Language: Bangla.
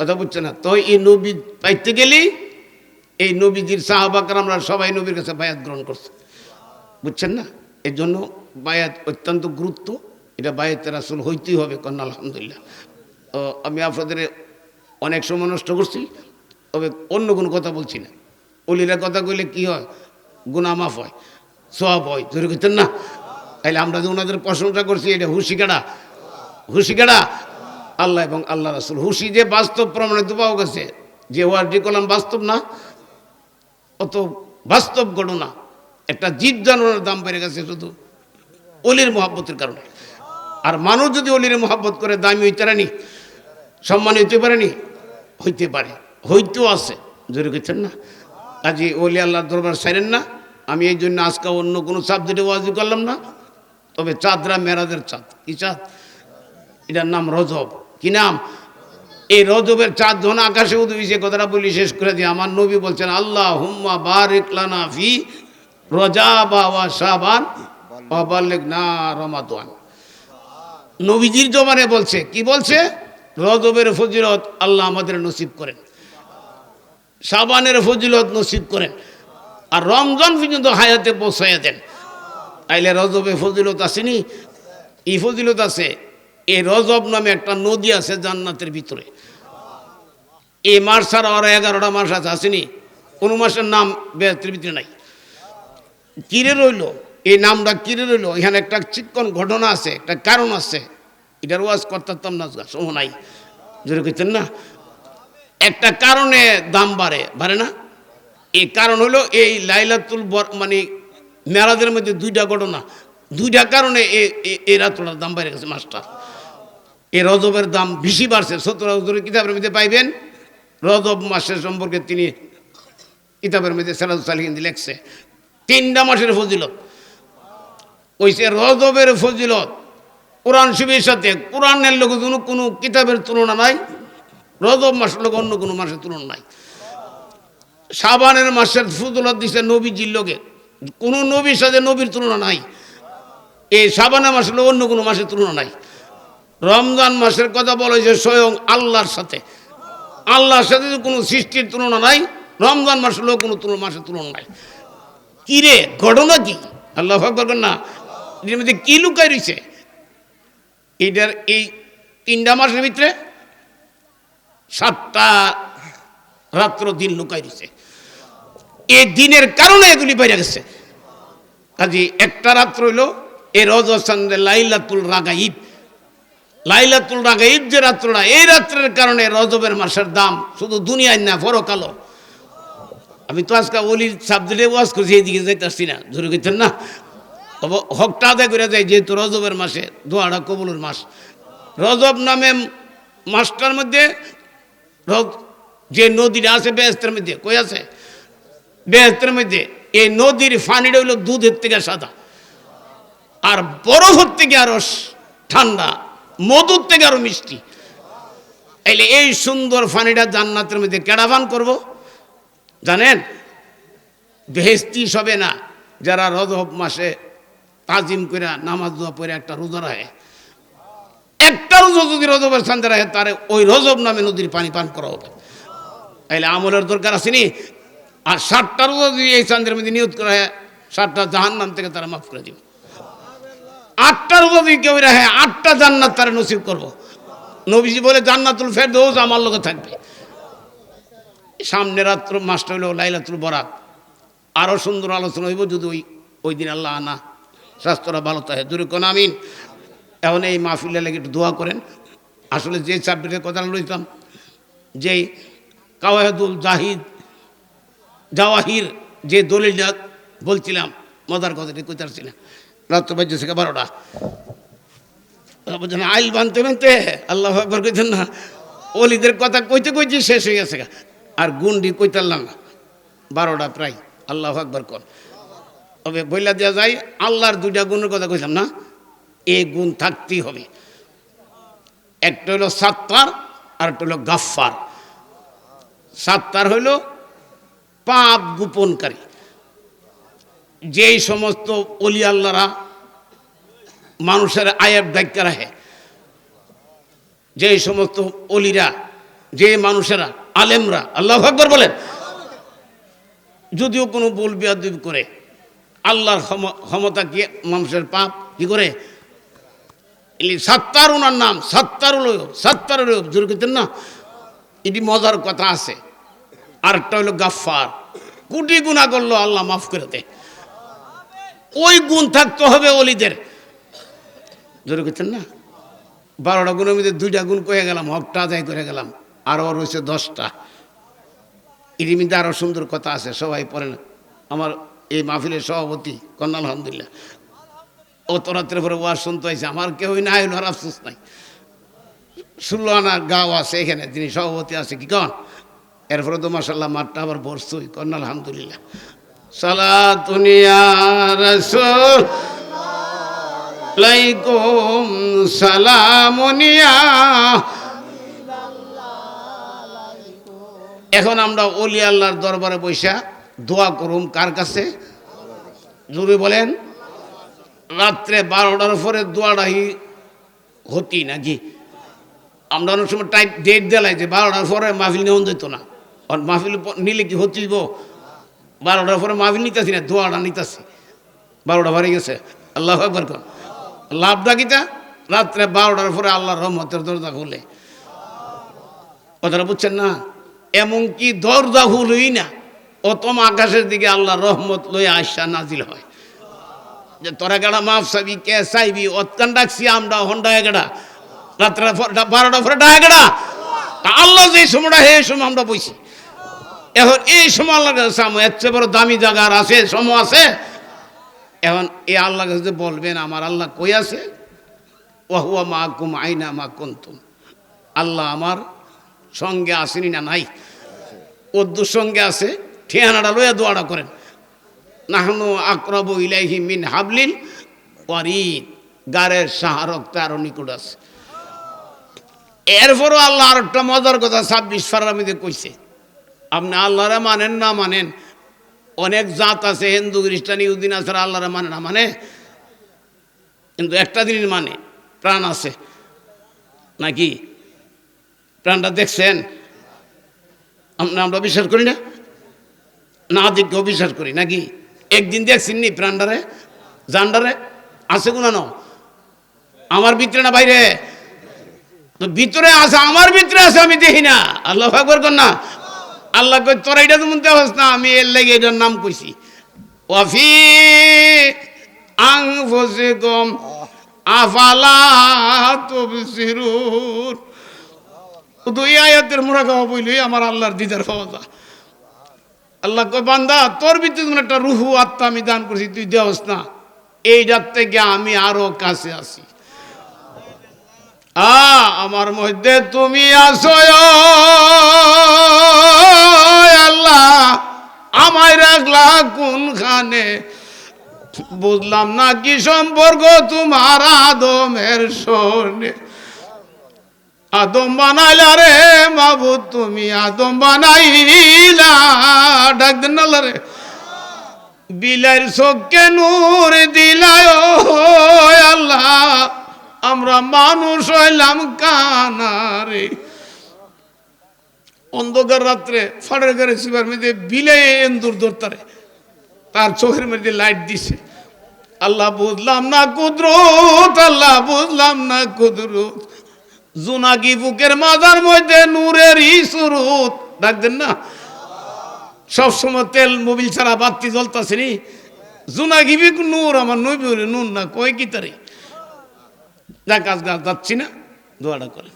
কথা বুঝছে না? তো এই নবী পাইতে গেলি এই নবীজির সাহাবাকার আমরা সবাই নবীর কাছে বায়াত গ্রহণ করছে। বুঝছেন না? এর জন্য বায়াত অত্যন্ত গুরুত্ব। এটা বায়াতের আসল হইতেই হবে, কন্যা আলহামদুলিল্লাহ। আমি আপনাদের অনেক সময় নষ্ট করছি, তবে অন্য কোনো কথা বলছি না। অলিরা কথা কইলে কি হয়? গুণা মাফ হয় সব হয়। ধরে করতেন না? তাহলে আমরা যে ওনাদের প্রশংসা করছি, এটা হুশি কেডা হুশি কেডা আল্লাহ এবং আল্লাহ রাসুল। হুশি যে বাস্তব প্রমাণিত পাওয়া গেছে, যে ওয়ার্ডি কলাম বাস্তব না, অত বাস্তব ঘটনা একটা জীব জানোয়ারের দাম বেড়ে গেছে শুধু অলির মহাব্বতের কারণে। আর মানুষ যদি অলির মহাব্বত করে, দামি হইতে পারেনি, সম্মান হইতে পারেনি, হইতে পারে। হইতেও আছে, জোরে করছেন না? কাজে অলি আল্লাহর দরবার সারেন না, আমি এই জন্য আজকে অন্য কোনো সাবজেক্টে ওয়াজি করলাম না। তবে চাঁদরা মেরাজের চাঁদ। কি চাঁদ? এটার নাম রজব। কি নাম? এই রজবের চাঁদ যখন আকাশে উদ্ভিসে কথাটা বলি শেষ করে দিয়ে আমার নবী বলছেন আল্লাহ হুম্মা বারিক লানা ফি রজা বাবা সাবান অবাল্লেক না রমাদান। নবীজির জমানে বলছে, কি বলছে? রজবের ফজিলত আল্লাহ আমাদের নসিব করেন। সাবানের ফজিলত নসিব করেন। আর রমজান পর্যন্ত হায়াতে পৌঁছাইয়া দেন। তাইলে রজবে ফজিলত আসেনি ই ফজিলত আছে। এই রজব নামে একটা নদী আছে জান্নাতের ভিতরে। এই মাস ছাড়া আরও এগারোটা মাস আছে, আসেনি। কোনো মাসের নাম বেহতের ভিতরে নাই। কিরে রইল? এই নামটা কিরে রইল? এখানে একটা চিকন ঘটনা আছে, একটা কারণ আছে। এটার ওয়াজ করতাম না সময় নাই। জোরে কইতেন না? একটা কারণে দাম বাড়ে বাড়ে না? এই কারণ হলো এই লাইলাতুল বর মানে মেরাজের মধ্যে দুইটা ঘটনা। দুইটা কারণে এই রাতটার দাম বেড়ে গেছে মাছটা এই রজবের দাম বেশি বাড়ছে। সত্তর হুজুরের কিতাবের মধ্যে পাইবেন। রজব মাসের সম্পর্কে তিনি কিতাবের মধ্যে সেরাজ সালিহিন লেখছে। তিনটা মাসের ফজিলত। ওইসে রজবের ফজিলত। কোরআন শিবের সাথে কোরআনের লোক কোনো কিতাবের তুলনা নাই। রজব মাসের লোক অন্য কোনো মাসের তুলনা নাই। সাবানের মাসের ফজলত দিছে নবীজির লোকে। কোনো নবীর সাথে নবীর তুলনা নাই। এই সাবানের মাসের লোক অন্য কোনো মাসের তুলনা নাই। রমজান মাসের কথা বলা হয়েছে স্বয়ং আল্লাহর সাথে। আল্লাহর সাথে তো কোনো সৃষ্টির তুলনা নাই, রমজান মাসের লোক কোনো তুলনা, মাসের তুলনা নাই। কি রে, ঘটনা কি? আল্লাহ করবেন না। এর মধ্যে কি লুকাই রয়েছে এইটার এই তিনটা মাসের ভিতরে সাতটা রাত্র দিন লুকাই রয়েছে এই দিনের কারণে এগুলি বাইরে গেছে। কাজে একটা রাত্র হইল এই রজসান্দে লাইলাতুল রাগাইব। লাইলাতুল রাগাইব যে রাত্রটা, এই রাত্রের কারণে রজবের মাসের দাম শুধু দুনিয়ায় না পরকালো আমি তো আজকে অলির সাবজেক্টে ওয়াজ করছি, এইদিকে যাইতেছি না, জোরে গেছেন না। হকটা আদায় করে যায় যেহেতু রজবের মাসে, দোয়াটা কবুলের মাস। রজব নামে মাসটার মধ্যে যে নদীটা আছে বেহেস্তের মধ্যে, কই আছে? বেহেস্তের মধ্যে, এই নদীর পানিটা হইল দুধের থেকে সাদা। আর বরফের থেকে আরও ঠান্ডা। মধুর থেকে আরও মিষ্টি। এলে এই সুন্দর পানিটা জান্নাতের মধ্যে কেডাভান করব। জানেন? বেহেস্তি সবে না, যারা রজব মাসে তাজিম করে নামাজ দোয়া পরে একটা রোজা রাখে। একটা রোজা যদি রজবের সান্দে রাখে, তার ওই রজব নামে নদীর পানি পান করা হবে। তাইলে আমলের দরকার আসেনি আর ষাটটা রোজা যদি এই চান্দের মধ্যে নিয়োগ করা হয় ষাটটা জাহান নাম থেকে তারা মাফ করে দিবে। আটটা রোজা যদি কেউ রাখে, আটটা জান্নাত তারা নসিব করব। নবীজি বলে, জান্নাতুল ফেরদৌস আমার লোকে থাকবে। সামনে রাত্র, মাসটা হলো লাইলাতুল বরাত। আরও সুন্দর আলোচনা হইব যদি ওই ওই দিন আল্লাহ আনা। স্বাস্থ্যরা ভালো থাকে। দূরে কোন আমিন? এখন এই মাহফিলের লেগে একটু দোয়া করেন। আসলে যে সাবজেক্টের কথা লইতাম, যেই কাওয়াহেদুল জাহিদ জাওয়াহির যে দলিলটা বলছিলাম, মজার কথাটি কইতারছি না। রাত্র বাজ্য থেকে বারোটা। বলছেন, আইল বানতে বানতে, আল্লাহ একবার কইতেন না, অলিদের কথা কইতে কইতে শেষ হয়ে গেছে। আর গুন্ডি কইতারলাম না। বারোটা প্রায়, আল্লাহ একবার কর। তবে বইলা দেওয়া যায়, আল্লাহর দুইটা গুণের কথা কইলাম না এই গুণ থাকতেই হবে। একটা হলো সাত্তার, আর একটা হলো গাফফার। সাত্তার হইল পাপ গোপনকারী। যেই সমস্ত অলি আল্লাহরা মানুষের আয়ের দায়িত্ব রাখে, যেই সমস্ত অলিরা যে মানুষেরা, আলেমরা, আল্লাহ আকবর বলেন, যদিও কোনো বল বিয়াদবি করে, আল্লাহর ক্ষম- ক্ষমতা কি মানুষের পাপ, কি করে? সাত্তার ওনার নাম সাত্তারুল সাত্তারুল জোর করতেন না? এটি মজার কথা আছে। আরেকটা হলো গাফফার। কোটি গুণা করল আল্লাহ মাফ করে দেয়। ওই গুণ থাকতে হবে অলিদের। জোরে করতেন না? বারোটা গুণের মধ্যে দুইটা গুণ কয়ে গেলাম, হকটা আদায় করে গেলাম আরও রয়েছে দশটা। এর মধ্যে আরও সুন্দর কথা আছে, সবাই পড়েন আমার এই মাহফিলের সভাপতি, কন্যা আলহামদুলিল্লাহ। ও তো রাত্রে পরে ওয়াজ শুনতে হয়েছে আমার কেউই না হইল আর আফসোস নাই। ষোলো গাও আছে এখানে তিনি সভাপতি আছে, কি কন? এরপরে তো মাসাল্লাহ মাঠটা আবার বসছই কন্যা আলহামদুলিল্লাহ। সালাতুনিয়া সালামুনিয়া এখন আমরা অলি আল্লাহর দরবারে বৈশা দোয়া করুম কার কাছে? জুড়ে বলেন। রাত্রে বারোটার পরে দোয়াটাই হতি নাকি? আমরা অনেক সময় টাইপ ডেট দিলাই যে বারোটার পরে মাহফিল নেওয়া যেত না। আর মাহফিল নিলে কি হতিব বারোটার পরে মাহফিল নিতেছি না, দোয়াটা নিতেছি। বারোটা বাড়ি গেছে। আল্লাহ একবার কর। লাভটা কিটা? রাত্রে বারোটার পরে আল্লাহর রহমতের দরজা খুলে। কথাটা বুঝছেন না? এমনকি দরজা খুলই না? অতম আকাশের দিকে আল্লাহর রহমত লয়ে আসা নাজিল হয়। যে তোরা গেড়া মাফ চাবি, কে চাইবি? অতকান ডাকছি আমরা হন্ডা এগেড়া রাত্রে বারোটা পরে ডাকেড়া আল্লাহ যে সময়টা হে সময় আমরা বইছি। এখন এই সময় আল্লাহ কাছে এর চেয়ে বড় দামি জায়গা আর আছে, সময় আছে? এখন এই আল্লাহ কাছে বলবেন, আমার আল্লাহ কই আছে? ওহুয়া মা কুম আইনা মা কুন্তুম। আল্লাহ আমার সঙ্গে আসেনি না নাই? ওদ্দুর সঙ্গে আছে, ঠিয়ানাটা লইয়া দোয়াটা করেন। নাহনু আকরব ইলাইহি মিন হাবলিল ওয়ারিদ, গারের সাহারক তার নিকট আছে। এরপরও আল্লাহ আর একটা মজার কথা ছাব্বিশ ফারামিতে কইছে। আপনি আল্লাহরে মানেন না মানেন? অনেক জাত আছে, হিন্দু, খ্রিস্টান ইউদিন আছে আল্লাহরে মানে না মানে? কিন্তু একটা জিনিস মানে প্রাণ আছে। নাকি? প্রাণটা দেখছেন? আমরা আমরা বিশ্বাস করি না? না দেখেও বিশ্বাস করি, নাকি? একদিন দেখছেন নি প্রাণটারে? জানডারে আছে কোনা আমার ভিতরে না বাইরে? ভিতরে আছে, আমার ভিতরে আছে, আমি দেখি না। আল্লাহ কর না। আল্লাহ কই তোরা এটা তো মন দেওয়াস না, আমি এর লেগে এটার নাম কইছি। ওয়াফি আং ফসে কম আফালা তবসিরুন? দুই আয়াতের খাওয়া বইলই আমার আল্লাহর দিদার পাওয়া আল্লাহ কয়, বান্দা, তোর ভিতরে যেমন একটা রুহু আত্মা আমি দান করছি, তুই দেওস না। এই যার থেকে আমি আরও কাছে আসি আ আমার মধ্যে তুমি আসো আল্লাহ। আমায় রাখলা কোনখানে? বুঝলাম না কি সম্পর্ক তোমার আদমের শোনে। আদম বানাইলা রে বাবু তুমি আদম বানাইলা। ডাক দেন না রে। বিলাইর চোখকে নূর দিলায় আল্লাহ। আমরা মানুষ হইলাম কানারে। অন্ধকার রাত্রে ফাড়ের ঘরে শিবার মধ্যে বিলে এন্দুর ধরতারে। তার চোখের মধ্যে লাইট দিছে। আল্লাহ বুঝলাম না কুদরত, আল্লাহ বুঝলাম না কুদরত। জুনাকি বুকের মাজার মধ্যে নূরের ইসুরুত ডাকতেন না। সবসময় তেল মোবিল ছাড়া বাতি জ্বলতাছে নি। জুনাকি বিক নূর, আমার নবী নূর না, কয় কি তারে? যাক গাছ যাচ্ছি না। দোয়াটা করে।